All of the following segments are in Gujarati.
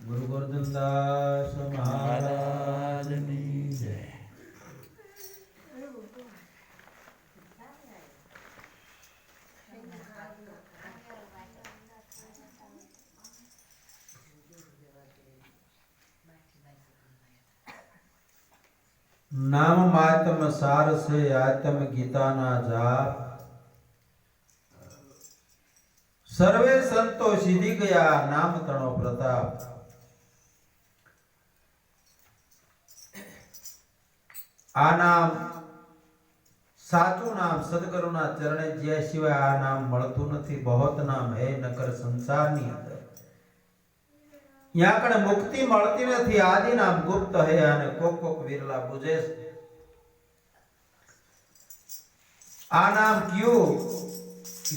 ગુરુ ગોરધનદાસ મહારાજ મહારાજની જય નામ માતમ સાર છે આતમ ગીતાના જાપ સર્વે સંતો સીધી ગયા નામ તણો પ્રતાપ આ નામ સાચું નામ સદગુરુના ચરણે જ્યાં સિવાય આ નામ મળતું નથી, બહોત નામ હે નકર સંસારની અંદર. યાકણે મુક્તિ મળતી નથી, આદિ નામ ગુપ્ત હે અને કોક કોક વિરલા બુજે આ નામ કયું? કે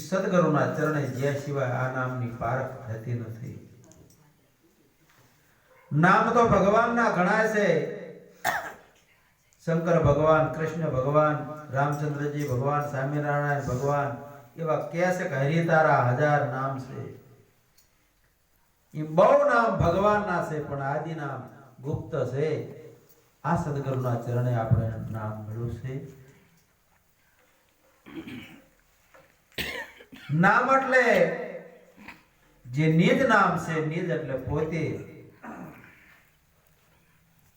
ચરણે જ્યાં સિવાય આ નામની પારખ થતી નથી. નામ તો ભગવાનના ઘણા છે શંકર ભગવાન, કૃષ્ણ ભગવાન, રામચંદ્રજી ભગવાન, સ્વામિનારાયણ ભગવાન, એવા કે છે કે હરિતારા હજાર નામ છે. એ બહુ નામ ભગવાનના છે, પણ આદિ નામ ગુપ્ત છે. આ સદગુરુના ચરણે આપણે નામ મળ્યું છે. નામ એટલે જે નિજ નામ છે, નિજ એટલે પોતે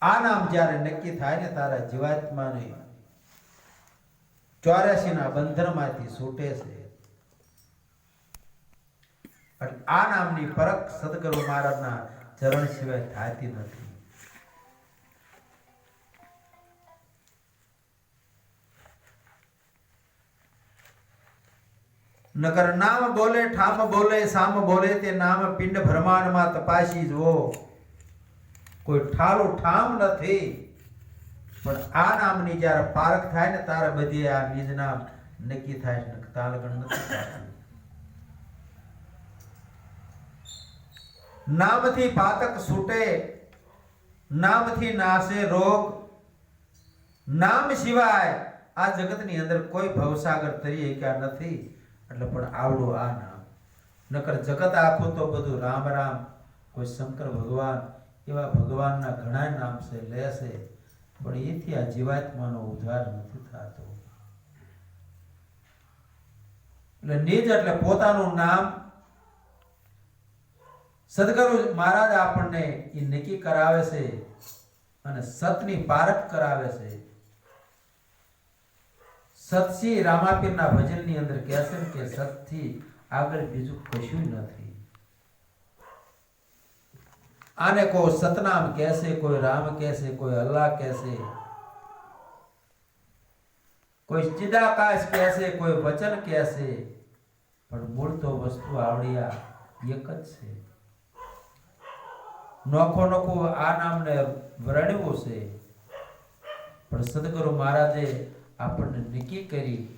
આ નામ જ્યારે નક્કી થાય ને તારા જીવાત્માને ચોર્યાસી ના બંધનમાંથી છૂટે છે. આ નામની પરખ સદગુરુ મહારાજના ચરણ સિવાય થતી નથી. નકર નામ બોલે, ઠામ બોલે, સામ બોલે, તે નામ પિંડ ભ્રમાંડમાં તપાસી જુઓ. કોઈ ઠારો ઠામ નથી. પણ આ નામની જ્યારે પારખ થાય ને તારે બધી આ બીજ નામ નક્કી થાય છે. તાલગણ નથી નામથી પાતક છૂટે, નામથી નાશે રોગ. નામ સિવાય આ જગતની અંદર કોઈ ભવસાગર તરી શક્યા નથી. એટલે પણ આવડું આ નામ. નકર જગત આખું તો બધું રામ રામ, કોઈ શંકર ભગવાન એવા ભગવાનના ઘણા નામ છે લેશે પણ એથી આ જીવાત્માનો ઉદ્ધાર નથી થતો. એટલે નિજ એટલે પોતાનું નામ સદગુરુ મહારાજ આપણને એ નક્કી કરાવે છે અને સતની પારખ કરાવે છે. સતસિંહ રામાપીરના ભજનની અંદર કહે છે કે સતથી આગળ બીજું કશું નથી. આને કોઈ સતનામ કહેશે, કોઈ રામ કહેશે, કોઈ અલ્લાહ કહેશે, કોઈ ચિદાકાશ કહેશે, કોઈ વચન કહેશે, પણ મૂળ તો વસ્તુ આવડિયા એક જ છે. નોખો નોખો આ નામને વરણ્યું છે. પણ સદગુરુ મહારાજે આપણને નક્કી કરી